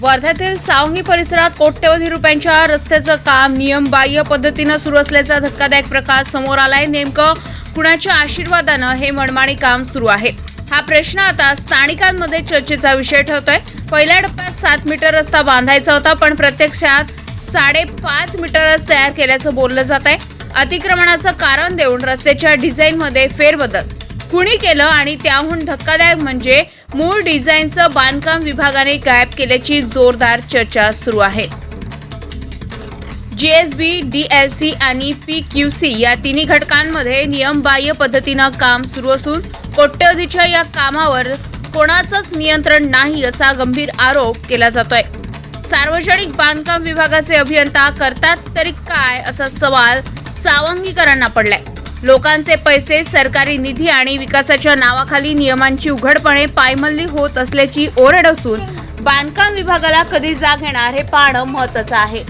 वर्ध्यातील सावंगी परिसरात कोट्यवधी रुपयांच्या रस्त्याचं काम नियमबाह्य पद्धतीनं सुरू असल्याचा धक्कादायक प्रकार समोर आलाय. नेमकं कुणाच्या आशीर्वादानं हे मनमाणी काम सुरू आहे? हा प्रश्न आता स्थानिकांमध्ये चर्चेचा विषय ठरतोय. पहिल्या टप्प्यात सात मीटर रस्ता बांधायचा होता पण प्रत्यक्षात साडेपाच मीटरच तयार केल्याचं बोललं जात आहे अतिक्रमणाचं कारण देऊन रस्त्याच्या डिझाईनमध्ये फेरबदल कुणी केलं आणि त्याहून धक्कादायक म्हणजे मूळ डिझाईनचं बांधकाम विभागाने गायब केल्याची जोरदार चर्चा सुरू आहे. जीएसबी डीएलसी आणि पी क्यू सी या तिन्ही घटकांमध्ये नियमबाह्य पद्धतीनं काम सुरू असून कोट्यवधीच्या या कामावर कोणाचंच नियंत्रण नाही असा गंभीर आरोप केला जातोय. सार्वजनिक बांधकाम विभागाचे अभियंता करतात तरी काय असा सवाल सावंगीकरांना पडलाय. लोकांचे पैसे सरकारी निधी आणि विकासाच्या नावाखाली नियमांची उघडपणे पायमल्ली होत असल्याची ओरड असून बांधकाम विभागाला कधी जाग येणार हे पाहणं महत्वाचं आहे.